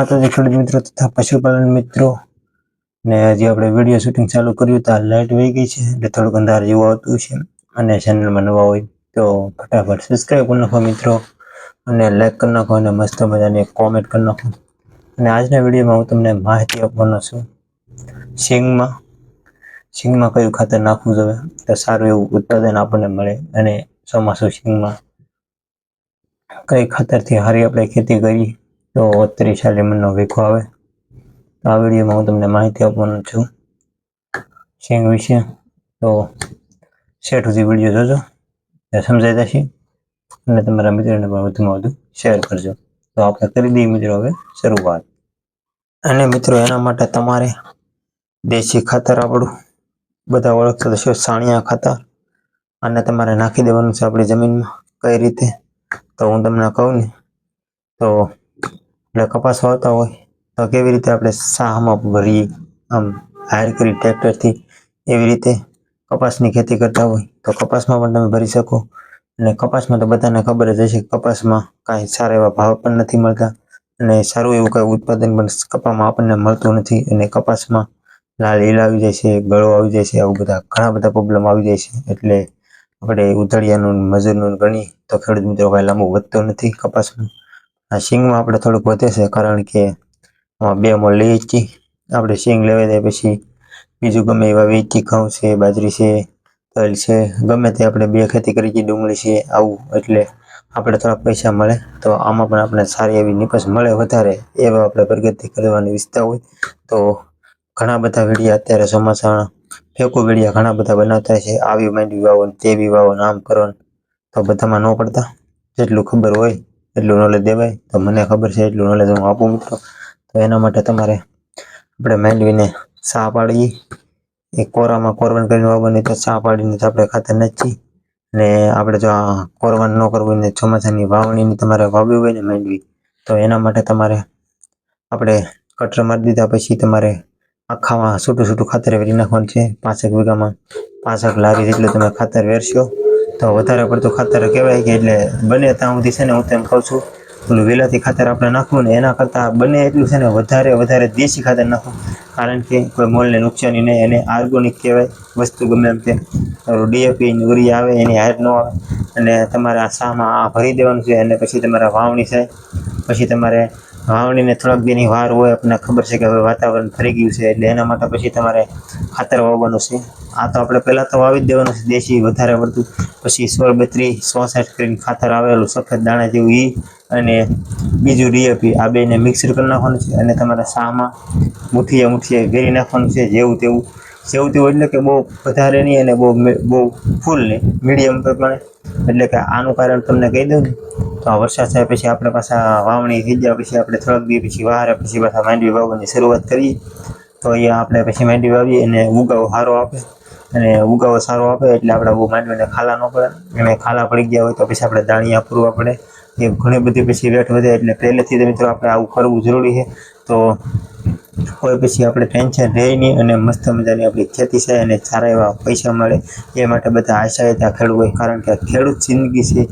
માતાજી ખેડૂત મિત્રો તથા પશુપાલન મિત્રો ને હજી આપણે વીડિયો શૂટિંગ ચાલુ કર્યું તો લાઇટ વહી ગઈ છે એટલે થોડુંક અંધાર જેવું આવતું છે અને ચેનલમાં નવા હોય તો ફટાફટ સબસ્ક્રાઈબ કરી નાખો મિત્રો અને લાઈક કરી નાખો અને મસ્ત મજાની કોમેન્ટ કરી નાખો. અને આજના વિડીયોમાં હું તમને માહિતી આપવાનો છું સિંગમાં સિંગમાં કયું ખાતર નાખવું જોઈએ? તો સારું એવું ઉત્પાદન આપણને મળે અને ચોમાસું સિંગમાં કઈ ખાતરથી સારી આપણે ખેતી કરી તો ત્રીસ લીમડનો વીખો આવે. તો આ વિડીયોમાં હું તમને માહિતી આપવાનો છું. શેંગ વિશે. તો શેઠ સુધી વીડિયો જોજો. સમજાઈ જશે. અને તમારા મિત્રોને પણ વધુમાં વધુ શેર કરજો. તો આપણે કરી દઈએ મિત્રો હવે શરૂઆત. અને મિત્રો, એના માટે તમારે દેશી ખાતર આપણું બધા ઓળખતા હશો, સાણિયા ખાતર. અને તમારે નાખી દેવાનું છે આપણી જમીનમાં કઈ રીતે. તો હું તમને કહું ને. તો એટલે કપાસ વાવતા હોય તો કેવી રીતે આપણે સાહમાં ભરીએ? આમ હાયર કરી ટ્રેક્ટરથી એવી રીતે કપાસની ખેતી કરતા હોય તો કપાસમાં પણ તમે ભરી શકો. અને કપાસમાં તો બધાને ખબર જ હશે કપાસમાં કાંઈ સારા એવા ભાવ પણ નથી મળતા અને સારું એવું કાંઈ ઉત્પાદન પણ કપામાં આપણને મળતું નથી અને કપાસમાં લાલ ઈલ આવી જાય છે, ગળો આવી જાય છે, આવું બધા ઘણા બધા પ્રોબ્લેમ આવી જાય છે. એટલે આપણે ઉધળિયાનું મજૂરનું ગણી તો ખેડૂત મિત્રો કાંઈ લાંબુ વધતો નથી કપાસમાં. આ સિંગમાં આપણે થોડુંક વધે છે, કારણ કે બે મોલ લીચી આપણે સિંગ લેવા જાય પછી બીજું ગમે એવા વેચી ઘઉં છે, બાજરી છે, તલ છે, ગમે તે આપણે બે ખેતી કરી છે ડુંગળી છે, આવું, એટલે આપણે થોડા પૈસા મળે. તો આમાં પણ આપણે સારી એવી નિપજ મળે વધારે, એવા આપણે પ્રગતિ કરવાની ઈચ્છતા હોય. તો ઘણા બધા વિડીયા અત્યારે ચોમાસાના ફેંકો વિડીયા ઘણા બધા બનાવતા છે. આવી માંડવી વાવો ને તેવી વાવો ને આમ કરો તો બધામાં ન પડતા. જેટલું ખબર હોય એટલું નોલેજ દેવાય? તો મને ખબર છે એટલું નોલેજ હું આપું મિત્રો. તો એના માટે તમારે આપણે માંડવીને સા પાડીએ. એ કોરામાં કોરવણ કરીને વાવવાની તો સા પાડીને તો આપણે ખાતર નથી. ને આપણે જો આ કોરવણ ન કરવું ને ચોમાસાની વાવણીની તમારે વાવવી હોય ને માંડવી, તો એના માટે તમારે આપણે કટર મારી દીધા પછી તમારે આખામાં છૂટું છૂટું ખાતર વેરી નાખવાનું છે. પાંચેક વીઘામાં પાંચેક લારી જેટલું તમે ખાતર વેરશો. તો વધારે પડતું ખાતર કહેવાય કે એટલે બને ત્યાં સુધી છે ને હું તેમ કહું છું. પેલું વેલાથી ખાતર આપણે નાખવું ને એના કરતાં બને એટલું છે ને વધારે વધારે દેશી ખાતર નાખવું. કારણ કે કોઈ મોલને નુકસાની નહીં, એને આર્ગોનિક કહેવાય વસ્તુ ગમે એમ તે ડીએપી યુરિયા આવે, એની હાર ન આવે. અને તમારે આ શામાં આ ભરી દેવાનું છે અને પછી તમારે વાવણી થાય. પછી તમારે વાવણીને થોડાક દીની વાર હોય, આપણને ખબર છે કે હવે વાતાવરણ ફરી ગયું છે, એટલે એના માટે પછી તમારે ખાતર વાવવાનું છે. આ તો આપણે પહેલાં તો વાવી જ દેવાનું છે, દેશી વધારે પડતું પછી સોળ બત્રીસ, ચોસઠ કરીને ખાતર આવેલું સફેદ દાણા જેવું એ અને બીજું ડીએપી આ બેને મિક્સર કરી નાખવાનું છે અને તમારા શામાં મુઠીએ મુઠીએ વેરી નાખવાનું છે, જેવું તેવું. જેવું તેવું એટલે કે બહુ વધારે નહીં અને બહુ બહુ ફૂલ નહીં, મીડિયમ પ્રમાણે. એટલે કે આનું કારણ તમને કહી દઉં ને. તો આ વરસાદ થાય પછી આપણે પાછા વાવણી થઈ ગયા, પછી આપણે થોડાક દી પછી વારે પછી પાછા માંડવી વાવવાની શરૂઆત કરીએ. તો અહીંયા આપણે પછી માંડવી વાવીએ અને ઉગાવો સારો આપે. અને ઉગાવો સારો આપે એટલે આપણે બહુ માંડવીને ખાલા ન પડે. અને ખાલા પડી ગયા હોય તો પછી આપણે દાણિયા પૂરવા પડે. એ ઘણી બધી પછી વેટ વધે એટલે પહેલેથી મિત્રો આપણે આવું કરવું જરૂરી છે. તો કોઈ પછી આપણે ટેન્શન રહે નહીં અને મસ્ત મજાની આપણી ખેતી થાય અને સારા એવા પૈસા મળે. એ માટે બધા આશાયતા ખેડૂત હોય. કારણ કે ખેડૂત જિંદગી છે.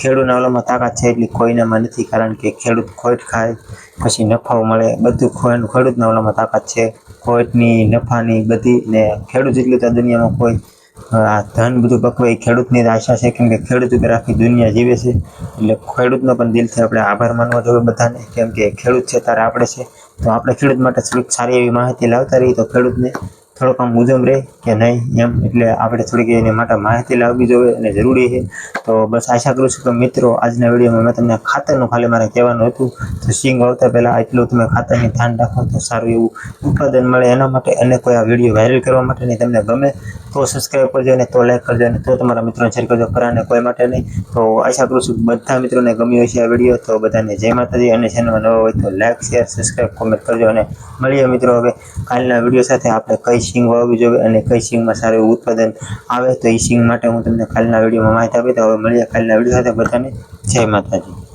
ખેડૂતના ઓલામાં તાકાત છે એટલી કોઈનામાં નથી. કારણ કે ખેડૂત ખોટ ખાય, પછી નફાઓ મળે. બધું ખેડૂતના ઓલામાં તાકાત છે. ખોટની, નફાની બધી ને ખેડૂત જેટલી તો દુનિયામાં કોઈ આ ધન બધું પકવે એ ખેડૂતની જ આશા છે, કેમ કે ખેડૂત ઉપર આખી દુનિયા જીવે છે. એટલે ખેડૂતનો પણ દિલથી આપણે આભાર માનવો જોઈએ બધાને, કેમ કે ખેડૂત છે, તારે આપણે છે. તો આપણે ખેડૂત માટે થોડીક સારી એવી માહિતી લાવતા રહીએ તો ખેડૂતને થોડોક આમ ઉજમ રહે કે નહીં એમ, એટલે આપણે થોડીક એની માટે માહિતી લાવવી જોઈએ અને જરૂરી છે. તો બસ આશા કરું છું કે મિત્રો, આજના વિડીયોમાં મેં તમને ખાતરનું ખાલી મારે કહેવાનું હતું. તો સિંગ આવતા પહેલાં એટલું તમે ખાતરની ધ્યાન રાખો તો સારું એવું ઉત્પાદન મળે એના માટે અને કોઈ આ વીડિયો વાયરલ કરવા માટે તમને ગમે તો સબસ્ક્રાઈબ કરજો અને તો લાઈક કરજો અને તો તમારા મિત્રોને શેર કરજો. ખરાને કોઈ માટે નહીં. તો આશા કરું છું બધા મિત્રોને ગમ્યો હશે આ વીડિયો તો બધાને જય માતાજી અને ચેનલમાં નવો હોય તો લાઈક શેર સબસ્ક્રાઈબ કોમેન્ટ કરજો અને મળીએ મિત્રો હવે કાલના વીડિયો સાથે. આપણે કઈ સિંગ વાવવી જોઈએ અને કઈ સિંગમાં સારું ઉત્પાદન આવે તો એ સિંગ માટે હું તમને કાલના વિડીયોમાં માહિતી આપી તો હવે મળીએ કાલના વીડિયો સાથે. બધાને જય માતાજી.